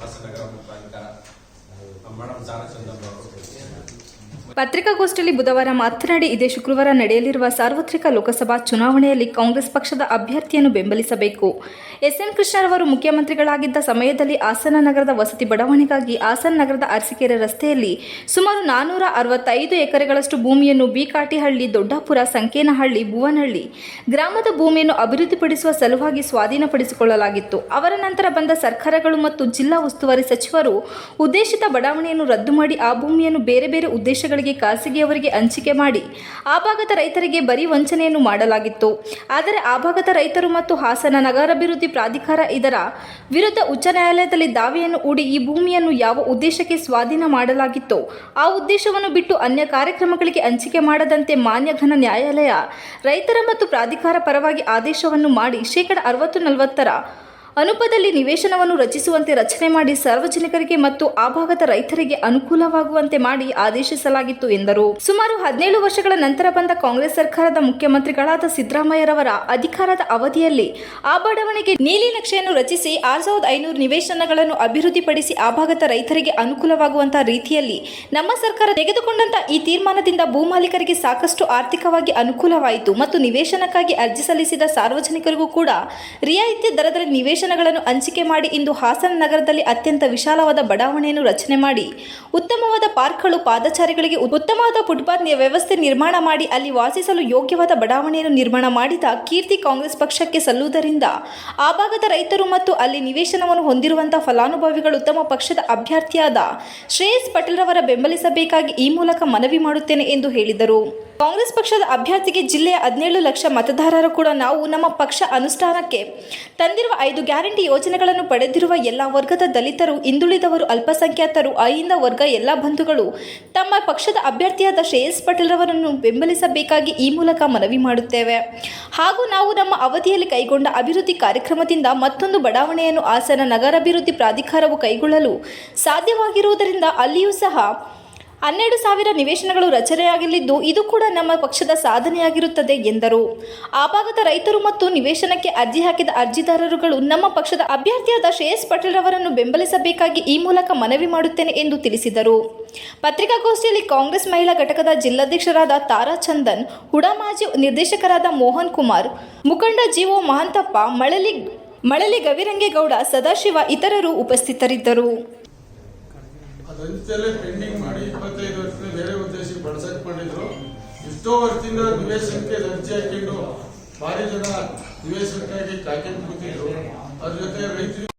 ಹೊಸನಗರ ಮುಖಾಂತರ ಮೇಡಮ್ ಜಾನಚಂದ್ರ ಪತ್ರಿಕಾಗೋಷ್ಠಿಯಲ್ಲಿ ಬುಧವಾರ ಮಾತನಾಡಿ, ಇದೇ ಶುಕ್ರವಾರ ನಡೆಯಲಿರುವ ಸಾರ್ವತ್ರಿಕ ಲೋಕಸಭಾ ಚುನಾವಣೆಯಲ್ಲಿ ಕಾಂಗ್ರೆಸ್ ಪಕ್ಷದ ಅಭ್ಯರ್ಥಿಯನ್ನು ಬೆಂಬಲಿಸಬೇಕು. ಎಸ್ಎಂ ಕೃಷ್ಣರವರು ಮುಖ್ಯಮಂತ್ರಿಗಳಾಗಿದ್ದ ಸಮಯದಲ್ಲಿ ಹಾಸನ ನಗರದ ವಸತಿ ಬಡಾವಣೆಗಾಗಿ ಹಾಸನ ನಗರದ ಅರಸಿಕೆರೆ ರಸ್ತೆಯಲ್ಲಿ ಸುಮಾರು ನಾನ್ನೂರ ಅರವತ್ತೈದು ಎಕರೆಗಳಷ್ಟು ಭೂಮಿಯನ್ನು ಬಿಕಾಟಿಹಳ್ಳಿ, ದೊಡ್ಡಾಪುರ, ಸಂಕೇನಹಳ್ಳಿ, ಭುವನಹಳ್ಳಿ ಗ್ರಾಮದ ಭೂಮಿಯನ್ನು ಅಭಿವೃದ್ಧಿಪಡಿಸುವ ಸಲುವಾಗಿ ಸ್ವಾಧೀನಪಡಿಸಿಕೊಳ್ಳಲಾಗಿತ್ತು. ಅವರ ನಂತರ ಬಂದ ಸರ್ಕಾರಗಳು ಮತ್ತು ಜಿಲ್ಲಾ ಉಸ್ತುವಾರಿ ಸಚಿವರು ಉದ್ದೇಶಿತ ಬಡಾವಣೆಯನ್ನು ರದ್ದು ಮಾಡಿ ಆ ಭೂಮಿಯನ್ನು ಬೇರೆ ಬೇರೆ ಉದ್ದೇಶಗಳಿಗೆ ಖಾಸಗಿಯವರಿಗೆ ಹಂಚಿಕೆ ಮಾಡಿ ಆ ಭಾಗದ ರೈತರಿಗೆ ಬರೀ ವಂಚನೆಯನ್ನು ಮಾಡಲಾಗಿತ್ತು. ಆದರೆ ಆ ಭಾಗದ ರೈತರು ಮತ್ತು ಹಾಸನ ನಗರಾಭಿವೃದ್ಧಿ ಪ್ರಾಧಿಕಾರ ಇದರ ವಿರುದ್ಧ ಉಚ್ಚ ನ್ಯಾಯಾಲಯದಲ್ಲಿ ದಾವೆಯನ್ನು ಹೂಡಿ ಈ ಭೂಮಿಯನ್ನು ಯಾವ ಉದ್ದೇಶಕ್ಕೆ ಸ್ವಾಧೀನ ಮಾಡಲಾಗಿತ್ತು ಆ ಉದ್ದೇಶವನ್ನು ಬಿಟ್ಟು ಅನ್ಯ ಕಾರ್ಯಕ್ರಮಗಳಿಗೆ ಹಂಚಿಕೆ ಮಾಡದಂತೆ ಮಾನ್ಯ ಘನ ನ್ಯಾಯಾಲಯ ರೈತರ ಮತ್ತು ಪ್ರಾಧಿಕಾರ ಪರವಾಗಿ ಆದೇಶವನ್ನು ಮಾಡಿ ಶೇಕಡ ಅರವತ್ತು ನಲವತ್ತರ ಅನುಪದಲ್ಲಿ ನಿವೇಶನವನ್ನು ರಚಿಸುವಂತೆ ರಚನೆ ಮಾಡಿ ಸಾರ್ವಜನಿಕರಿಗೆ ಮತ್ತು ಆ ಭಾಗದ ರೈತರಿಗೆ ಅನುಕೂಲವಾಗುವಂತೆ ಮಾಡಿ ಆದೇಶಿಸಲಾಗಿತ್ತು ಎಂದರು. ಸುಮಾರು ಹದಿನೇಳು ವರ್ಷಗಳ ನಂತರ ಬಂದ ಕಾಂಗ್ರೆಸ್ ಸರ್ಕಾರದ ಮುಖ್ಯಮಂತ್ರಿಗಳಾದ ಸಿದ್ದರಾಮಯ್ಯರವರ ಅಧಿಕಾರದ ಅವಧಿಯಲ್ಲಿ ಆ ಬಡಾವಣೆಗೆ ನೀಲಿ ನಕ್ಷೆಯನ್ನು ರಚಿಸಿ ಆರ್ ಸಾವಿರದ ಐನೂರು ನಿವೇಶನಗಳನ್ನು ಅಭಿವೃದ್ಧಿಪಡಿಸಿ ಆ ಭಾಗದ ರೈತರಿಗೆ ಅನುಕೂಲವಾಗುವಂತಹ ರೀತಿಯಲ್ಲಿ ನಮ್ಮ ಸರ್ಕಾರ ತೆಗೆದುಕೊಂಡಂತಹ ಈ ತೀರ್ಮಾನದಿಂದ ಭೂಮಾಲೀಕರಿಗೆ ಸಾಕಷ್ಟು ಆರ್ಥಿಕವಾಗಿ ಅನುಕೂಲವಾಯಿತು ಮತ್ತು ನಿವೇಶನಕ್ಕಾಗಿ ಅರ್ಜಿ ಸಲ್ಲಿಸಿದ ಸಾರ್ವಜನಿಕರಿಗೂ ಕೂಡ ರಿಯಾಯಿತಿ ದರದಲ್ಲಿ ನಿವೇಶನಗಳನ್ನು ಹಂಚಿಕೆ ಮಾಡಿ ಇಂದು ಹಾಸನ ನಗರದಲ್ಲಿ ಅತ್ಯಂತ ವಿಶಾಲವಾದ ಬಡಾವಣೆಯನ್ನು ರಚನೆ ಮಾಡಿ. ಉತ್ತಮವಾದ ಪಾರ್ಕ್ಗಳು ಪಾದಚಾರಿಗಳಿಗೆ ಉತ್ತಮವಾದ ಫುಟ್ಪಾತ್ ವ್ಯವಸ್ಥೆ ನಿರ್ಮಾಣ ಮಾಡಿ, ಅಲ್ಲಿ ವಾಸಿಸಲು ಯೋಗ್ಯವಾದ ಬಡಾವಣೆಯನ್ನು ನಿರ್ಮಾಣ ಮಾಡಿದ ಕೀರ್ತಿ ಕಾಂಗ್ರೆಸ್ ಪಕ್ಷಕ್ಕೆ ಸಲ್ಲುವುದರಿಂದ ಆ ಭಾಗದ ರೈತರು ಮತ್ತು ಅಲ್ಲಿ ನಿವೇಶನವನ್ನು ಹೊಂದಿರುವಂತಹ ಫಲಾನುಭವಿಗಳು ತಮ್ಮ ಪಕ್ಷದ ಅಭ್ಯರ್ಥಿಯಾದ ಶ್ರೇಯಸ್ ಪಟೇಲ್ ರವರ ಬೆಂಬಲಿಸಬೇಕಾಗಿ ಈ ಮೂಲಕ ಮನವಿ ಮಾಡುತ್ತೇನೆ ಎಂದು ಹೇಳಿದರು. ಕಾಂಗ್ರೆಸ್ ಪಕ್ಷದ ಅಭ್ಯರ್ಥಿಗೆ ಜಿಲ್ಲೆಯ ಹದಿನೇಳು ಲಕ್ಷ ಮತದಾರರು ಕೂಡ ನಾವು ನಮ್ಮ ಪಕ್ಷ ಅನುಷ್ಠಾನಕ್ಕೆ ತಂದಿರುವ ಐದು ಗ್ಯಾರಂಟಿ ಯೋಜನೆಗಳನ್ನು ಪಡೆದಿರುವ ಎಲ್ಲ ವರ್ಗದ ದಲಿತರು, ಹಿಂದುಳಿದವರು, ಅಲ್ಪಸಂಖ್ಯಾತರು, ಅಹಿಂದ ವರ್ಗ ಎಲ್ಲ ಬಂಧುಗಳು ತಮ್ಮ ಪಕ್ಷದ ಅಭ್ಯರ್ಥಿಯಾದ ಶ್ರೇಯಸ್ ಪಟೇಲ್ ರವರನ್ನು ಬೆಂಬಲಿಸಬೇಕಾಗಿ ಈ ಮೂಲಕ ಮನವಿ ಮಾಡುತ್ತೇವೆ. ಹಾಗೂ ನಾವು ನಮ್ಮ ಅವಧಿಯಲ್ಲಿ ಕೈಗೊಂಡ ಅಭಿವೃದ್ಧಿ ಕಾರ್ಯಕ್ರಮದಿಂದ ಮತ್ತೊಂದು ಬಡಾವಣೆಯನ್ನು ಹಾಸನ ನಗರಾಭಿವೃದ್ಧಿ ಪ್ರಾಧಿಕಾರವು ಕೈಗೊಳ್ಳಲು ಸಾಧ್ಯವಾಗಿರುವುದರಿಂದ ಅಲ್ಲಿಯೂ ಸಹ ಹನ್ನೆರಡು ಸಾವಿರ ನಿವೇಶನಗಳು ರಚನೆಯಾಗಲಿದ್ದು ಇದು ಕೂಡ ನಮ್ಮ ಪಕ್ಷದ ಸಾಧನೆಯಾಗಿರುತ್ತದೆ, ಎಂದರು. ಆ ಭಾಗದ ರೈತರು ಮತ್ತು ನಿವೇಶನಕ್ಕೆ ಅರ್ಜಿ ಹಾಕಿದ ಅರ್ಜಿದಾರರುಗಳು ನಮ್ಮ ಪಕ್ಷದ ಅಭ್ಯರ್ಥಿಯಾದ ಶ್ರೇಯಸ್ ಪಟೇಲ್ ಅವರನ್ನು ಬೆಂಬಲಿಸಬೇಕಾಗಿ ಈ ಮೂಲಕ ಮನವಿ ಮಾಡುತ್ತೇನೆ ಎಂದು ತಿಳಿಸಿದರು. ಪತ್ರಿಕಾಗೋಷ್ಠಿಯಲ್ಲಿ ಕಾಂಗ್ರೆಸ್ ಮಹಿಳಾ ಘಟಕದ ಜಿಲ್ಲಾಧ್ಯಕ್ಷರಾದ ತಾರಾ ಚಂದನ್, ಹುಡಾ ಮಾಜಿ ನಿರ್ದೇಶಕರಾದ ಮೋಹನ್ ಕುಮಾರ್, ಮುಖಂಡ ಜಿಒ ಮಹಂತಪ್ಪ, ಮಳಲಿ ಮಳಲಿ ಗವಿರಂಗೇಗೌಡ, ಸದಾಶಿವ ಇತರರು ಉಪಸ್ಥಿತರಿದ್ದರು. ಅದಂತೆಲ್ಲ ಪೆಂಡಿಂಗ್ ಮಾಡಿ ಇಪ್ಪತ್ತೈದು ವರ್ಷದಿಂದ ಬೇರೆ ಉದ್ದೇಶಕ್ಕೆ ಬಳಸಕ್ ಮಾಡಿದ್ರು ಎಷ್ಟೋ ವರ್ಷದಿಂದ ನಿವೇಶನಕ್ಕೆ ಅರ್ಜಿ ಹಾಕೊಂಡು ಭಾರಿ ಜನ ನಿವೇಶನಕ್ಕಾಗಿ ಕಾಯ್ಕೊಂಡು ಕೂತಿದ್ರು. ಅದ್ರ ಜೊತೆ ರೈತರಿಗೆ